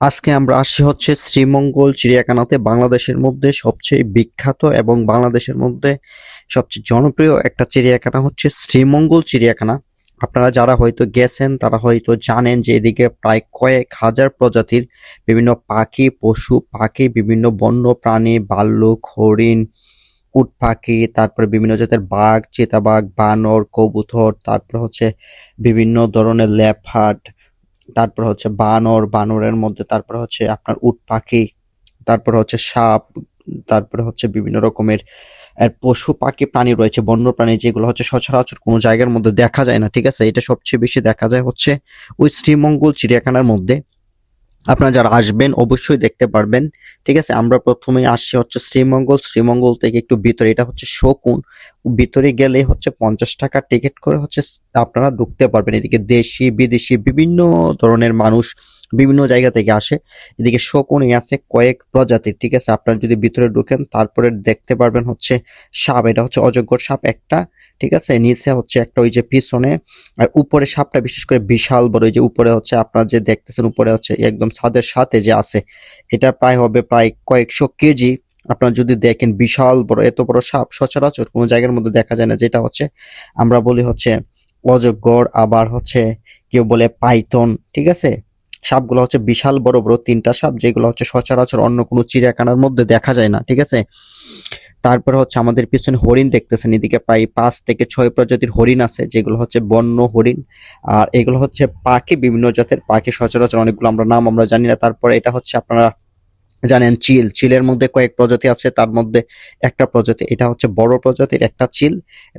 আজকে আমরা আসছি হচ্ছে শ্রীমঙ্গল চিড়িয়াখানাতে, বাংলাদেশের মধ্যে সবচেয়ে বিখ্যাত এবং বাংলাদেশের মধ্যে সবচেয়ে জনপ্রিয় একটা চিড়িয়াখানা হচ্ছে শ্রীমঙ্গল চিড়িয়াখানা। আপনারা যারা হয়তো গেছেন, তারা হয়তো জানেন যে এদিকে প্রায় কয়েক হাজার প্রজাতির বিভিন্ন পাখি, পশু পাখি, বিভিন্ন বন্য প্রাণী ভাল্লুক হরিণ, উট পাখি, তারপরে বিভিন্ন জাতের বাঘ, চিতাবাঘ, বানর, কবুতর, তারপর হচ্ছে বিভিন্ন ধরনের লেফার্ড তারপর হচ্ছে বানর, বানরের মধ্যে তারপর হচ্ছে আপনার উট পাখি, তারপর হচ্ছে সাপ, তারপরে হচ্ছে বিভিন্ন রকমের পশু পাখি প্রাণী রয়েছে, বন্য প্রাণী যেগুলো হচ্ছে সচরাচর কোনো জায়গার মধ্যে দেখা যায় না, ঠিক আছে? এটা সবচেয়ে বেশি দেখা যায় হচ্ছে ওই শ্রীমঙ্গল চিড়িয়াখানার মধ্যে। আপনারা যারা আসবেন, অবশ্যই দেখতে পারবেন। ঠিক আছে, আমরা প্রথমে আসছি হচ্ছে শ্রীমঙ্গল। শ্রীমঙ্গল থেকে একটু ভিতরে, এটা হচ্ছে শকুন। ভিতরে গেলে হচ্ছে পঞ্চাশ টাকা টিকিট করে হচ্ছে আপনারা ঢুকতে পারবেন। এদিকে দেশি, বিদেশি, বিভিন্ন ধরনের মানুষ বিভিন্ন জায়গা থেকে আসে। এদিকে শকুনি আছে কয়েক প্রজাতির। ঠিক আছে, আপনারা যদি ভিতরে ঢুকেন, তারপরে দেখতে পারবেন হচ্ছে সাপ। এটা হচ্ছে অজগর সাপ একটা। ঠিক আছে? নিচে হচ্ছে একটা ওই যে পিছনে, আর উপরে সাপটা বিশেষ করে বিশাল বড়, ওই যে উপরে হচ্ছে আপনারা যে দেখতেছেন, উপরে হচ্ছে একদম ছাদের সাথে যে আছে, এটা প্রায় হবে প্রায় কয়েকশো কেজি। আপনারা যদি দেখেন বিশাল বড়, এত বড় সাপ সচরাচর কোনো জায়গার মধ্যে দেখা যায় না, যেটা হচ্ছে আমরা বলি হচ্ছে অজগর আবার হচ্ছে কেউ বলে পাইথন, ঠিক আছে? সাপগুলো হচ্ছে বিশাল বড় বড় তিনটা সাপ, যেগুলো হচ্ছে সচরাচর অন্য কোনো চিড়িয়াখানার মধ্যে দেখা যায় না, ঠিক আছে? তারপরে হচ্ছে আমাদের পিছনে হরিণ দেখতেছেন, এদিকে প্রায় পাঁচ থেকে ছয় প্রজাতির হরিণ আছে, যেগুলো হচ্ছে বন্য হরিণ। আর এগুলো হচ্ছে পাখি, বিভিন্ন জাতের পাখি, সচরাচর অনেকগুলো আমরা নাম আমরা জানি না। তারপরে এটা হচ্ছে আপনারা জানেন চিল। চিলের মধ্যে কয়েক প্রজাতি আছে, তার মধ্যে একটা প্রজাতি, এটা হচ্ছে বড় প্রজাতির একটা চিল।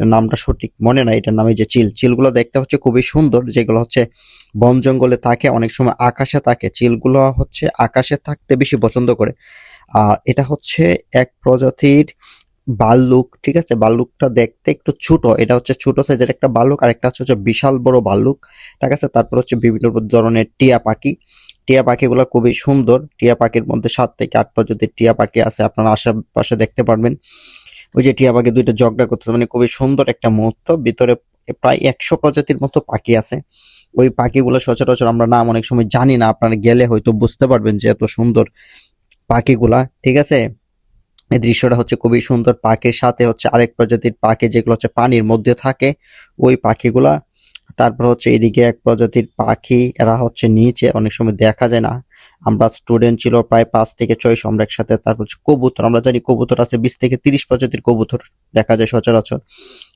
নামটা সঠিক মনে নাই, এটার নামে যে চিল। চিলগুলো দেখতে হচ্ছে খুবই সুন্দর, যেগুলো হচ্ছে বন জঙ্গলে থাকে, অনেক সময় আকাশে থাকে। চিলগুলো হচ্ছে আকাশে থাকতে বেশি পছন্দ করে। আর এটা হচ্ছে এক প্রজাতির ভাল্লুক ঠিক আছে? ভাল্লুকটা দেখতে একটু ছোট। এটা হচ্ছে ছোট সাইজের একটা ভাল্লুক আর একটা হচ্ছে বিশাল বড় ভাল্লুক ঠিক আছে? তারপর হচ্ছে বিভিন্ন ধরনের টিয়া পাখি। টিয়া পাখিগুলো খুবই সুন্দর। টিয়া পাখির মধ্যে সাত থেকে আট প্রজাতির টিয়া পাখি আছে, আপনারা আশেপাশে দেখতে পারবেন। ওই যে টিয়া পাখি দুইটা ঝগড়া করতেছে মানে খুবই সুন্দর একটা মুহূর্ত। ভিতরে প্রায় একশো প্রজাতির মতো পাখি আছে। ওই পাখিগুলো সচরাচর আমরা নাম অনেক সময় জানি না, আপনারা গেলে হয়তো বুঝতে পারবেন যে এত সুন্দর পাখিগুলা, ঠিক আছে? এই দৃশ্যটা হচ্ছে খুবই সুন্দর পাখির সাথে হচ্ছে আরেক প্রজাতির পাখি যেগুলো হচ্ছে পানির মধ্যে থাকে। ওই পাখিগুলা, তারপর হচ্ছে এদিকে এক প্রজাতির পাখি এরা হচ্ছে নিচে অনেক সময় দেখা যায় না। আমরা স্টুডেন্ট ছিল প্রায় পাঁচ থেকে ছয়শো আমরা একসাথে তারপর হচ্ছে কবুতর, আমরা জানি কবুতর আছে বিশ থেকে তিরিশ প্রজাতির কবুতর দেখা যায় সচরাচর।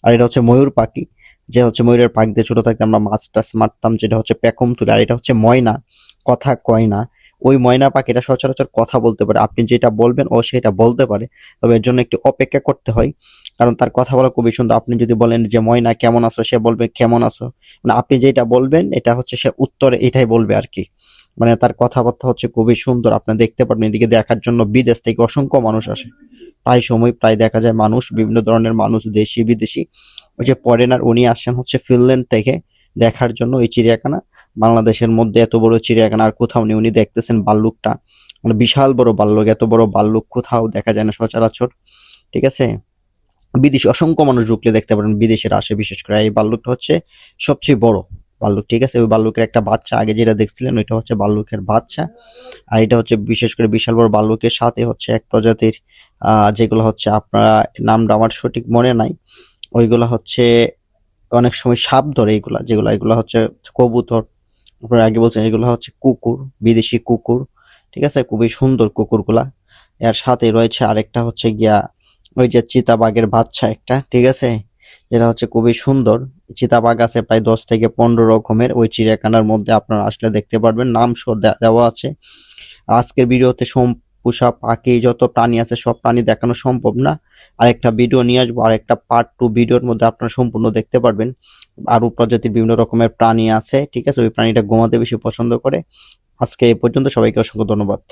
আর এটা হচ্ছে ময়ূর পাখি, যে হচ্ছে ময়ূরের পাখ দিয়ে ছোট থাকতে আমরা মাছ টাছ মারতাম, যেটা হচ্ছে পেখম তুলে। আর এটা হচ্ছে ময়না, কথা কয় না। ওই ময়না পাখিটা সচরাচর কথা বলতে পারে। আপনি যেটা বলবেন ও সেটা বলতে পারে। তবে এর জন্য একটু অপেক্ষা করতে হয়। কারণ তার কথা বলা খুবই সুন্দর। আপনি যদি বলেন যে, ময়না, কেমন আছো? সে বলবে, কেমন আছো? মানে আপনি যেটা বলবেন, এটা হচ্ছে সে উত্তরে এটাই বলবে আর কি মানে তার কথাবার্তা হচ্ছে খুবই সুন্দর। আপনি দেখতে পারবেন, এদিকে দেখার জন্য বিদেশ থেকে অসংখ্য মানুষ আসে। প্রায় সময় প্রায় দেখা যায় মানুষ, বিভিন্ন ধরনের মানুষ দেশি বিদেশি ওই যে পরেনার উনি আসছেন হচ্ছে ফিনল্যান্ড থেকে। দেখার জন্য এই চিড়িয়াখানা। বাংলাদেশের মধ্যে এত বড় চিড়িয়াখানা আর কোথাও নেই। উনি দেখতেছেন বাল্লুকটা। মানে বিশাল বড় বাল্লুক, এত বড় বাল্লুক কোথাও দেখা যায় না সচরাচর। ঠিক আছে? বিদেশি, অসংখ্য মানুষ ঢুকলে দেখতে পারেন বিদেশের আসে। বিশেষ করে এই বাল্লুকটা হচ্ছে সবচেয়ে বড় বাল্লুক। ঠিক আছে? ওই বাল্লুকের একটা বাচ্চা, আগে যেটা দেখছিলেন ওইটা হচ্ছে বাল্লুকের বাচ্চা। আর এটা হচ্ছে বিশেষ করে বিশাল বড় বাল্লুকের সাথে হচ্ছে এক প্রজাতির যেগুলো হচ্ছে আপনারা, নামটা আমার সঠিক মনে নাই। ওইগুলো হচ্ছে অনেক সময় সাপ ধরে এগুলা, যেগুলো, এগুলো হচ্ছে কবুতর। আপনারা আগে বলছেন এগুলো হচ্ছে কুকুর, বিদেশি কুকুর, ঠিক আছে? খুবই সুন্দর কুকুরগুলা। এর সাথে রয়েছে আরেকটা হচ্ছে গিয়া ওই যে চিতাবাঘের বাচ্চা একটা, ঠিক আছে? যেটা হচ্ছে খুবই সুন্দর। চিতাবাঘ আছে প্রায় দশ থেকে পনেরো রকমের। ওই চিড়িয়াখানার মধ্যে আপনারা আসলে দেখতে পারবেন। নাম দেওয়া আছে। আজকের ভিডিওতে পোষা পাখি যত প্রাণী আছে, সব প্রাণী দেখানো সম্ভব না। আরেকটা ভিডিও নিয়ে আসব আর একটা পার্ট টু ভিডিওর মধ্যে আপনারা সম্পূর্ণ দেখতে পারবেন। আরও প্রজাতির বিভিন্ন রকমের প্রাণী আছে, ঠিক আছে? ওই প্রাণীটা ঘুমাতে বেশি পছন্দ করে। আজকে এই পর্যন্ত সবাইকে অসংখ্য ধন্যবাদ।